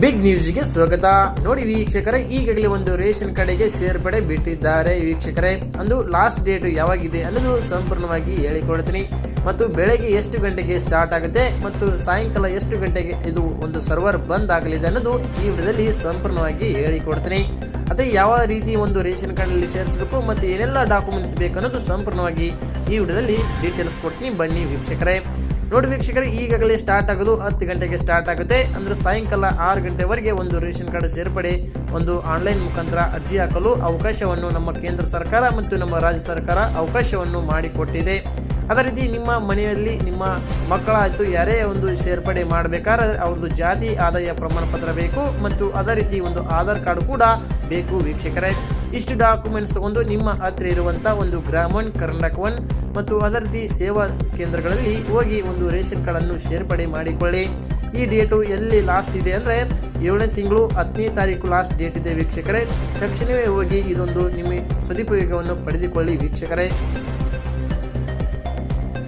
Big ನ್ಯೂಸ್ಗೆ ಸ್ವಾಗತ. ನೋಡಿ ವೀಕ್ಷಕರೇ, ಈಗಾಗಲೇ ಒಂದು ರೇಷನ್ ಕಡೆಗೆ ಸೇರ್ಪಡೆ ಬಿಟ್ಟಿದ್ದಾರೆ. ವೀಕ್ಷಕರೇ ಅಂದು ಲಾಸ್ಟ್ ಡೇಟ್ ಯಾವಾಗಿದೆ ಅನ್ನೋದು ಸಂಪೂರ್ಣವಾಗಿ ಹೇಳಿಕೊಡ್ತೀನಿ. ಮತ್ತು ಬೆಳಗ್ಗೆ ಎಷ್ಟು ಗಂಟೆಗೆ ಸ್ಟಾರ್ಟ್ ಆಗುತ್ತೆ ಮತ್ತು ಸಾಯಂಕಾಲ ಎಷ್ಟು ಗಂಟೆಗೆ ಇದು ಒಂದು ಸರ್ವರ್ ಬಂದ್ ಆಗಲಿದೆ ಅನ್ನೋದು ಈ ವಿಡಿಯೋದಲ್ಲಿ ಸಂಪೂರ್ಣವಾಗಿ ಹೇಳಿಕೊಡ್ತೀನಿ. ಅದೇ ಯಾವ ರೀತಿ ಒಂದು ರೇಷನ್ ಕಾರ್ಡಲ್ಲಿ ಸೇರಿಸಬೇಕು ಮತ್ತು ಏನೆಲ್ಲ ಡಾಕ್ಯುಮೆಂಟ್ಸ್ ಬೇಕು ಅನ್ನೋದು ಸಂಪೂರ್ಣವಾಗಿ ಈ ವಿಡಿಯೋದಲ್ಲಿ ಡೀಟೇಲ್ಸ್ ಕೊಡ್ತೀನಿ. ಬನ್ನಿ ವೀಕ್ಷಕರೇ. ನೋಡಿ ವೀಕ್ಷಕರೇ, ಈಗಾಗಲೇ ಸ್ಟಾರ್ಟ್ ಆಗೋದು ಹತ್ತು ಗಂಟೆಗೆ ಸ್ಟಾರ್ಟ್ ಆಗುತ್ತೆ. ಅಂದ್ರೆ ಸಾಯಂಕಾಲ ಆರು ಗಂಟೆವರೆಗೆ ಒಂದು ರೇಷನ್ ಕಾರ್ಡ್ ಸೇರ್ಪಡೆ, ಒಂದು ಆನ್ಲೈನ್ ಮುಖಾಂತರ ಅರ್ಜಿ ಹಾಕಲು ಅವಕಾಶವನ್ನು ನಮ್ಮ ಕೇಂದ್ರ ಸರ್ಕಾರ ಮತ್ತು ನಮ್ಮ ರಾಜ್ಯ ಸರ್ಕಾರ ಅವಕಾಶವನ್ನು ಮಾಡಿಕೊಟ್ಟಿದೆ. ಅದೇ ರೀತಿ ನಿಮ್ಮ ಮನೆಯಲ್ಲಿ ನಿಮ್ಮ ಮಕ್ಕಳಾಯಿತು, ಯಾರೇ ಒಂದು ಸೇರ್ಪಡೆ ಮಾಡಬೇಕಾದ್ರೆ ಅವ್ರದ್ದು ಜಾತಿ, ಆದಾಯ ಪ್ರಮಾಣ ಪತ್ರ ಬೇಕು ಮತ್ತು ಅದೇ ರೀತಿ ಒಂದು ಆಧಾರ್ ಕಾರ್ಡ್ ಕೂಡ ಬೇಕು ವೀಕ್ಷಕರೇ. ಇಷ್ಟು ಡಾಕ್ಯುಮೆಂಟ್ಸ್ ತಗೊಂಡು ನಿಮ್ಮ ಹತ್ತಿರ ಇರುವಂಥ ಒಂದು ಗ್ರಾಮನ್ ಕರ್ನಾಟಕ ಒನ್ ಮತ್ತು ಅದರ್ದಿ ಸೇವಾ ಕೇಂದ್ರಗಳಲ್ಲಿ ಹೋಗಿ ಒಂದು ರೇಷನ್ ಕಾರ್ಡನ್ನು ಸೇರ್ಪಡೆ ಮಾಡಿಕೊಳ್ಳಿ. ಈ ಡೇಟು ಎಲ್ಲಿ ಲಾಸ್ಟ್ ಇದೆ ಅಂದರೆ ಏಳನೇ ತಿಂಗಳು ಹತ್ತನೇ ತಾರೀಕು ಲಾಸ್ಟ್ ಡೇಟ್ ಇದೆ ವೀಕ್ಷಕರೇ. ತಕ್ಷಣವೇ ಹೋಗಿ ಇದೊಂದು ನಿಮ್ಮ ಸದುಪಯೋಗವನ್ನು ಪಡೆದುಕೊಳ್ಳಿ ವೀಕ್ಷಕರೇ.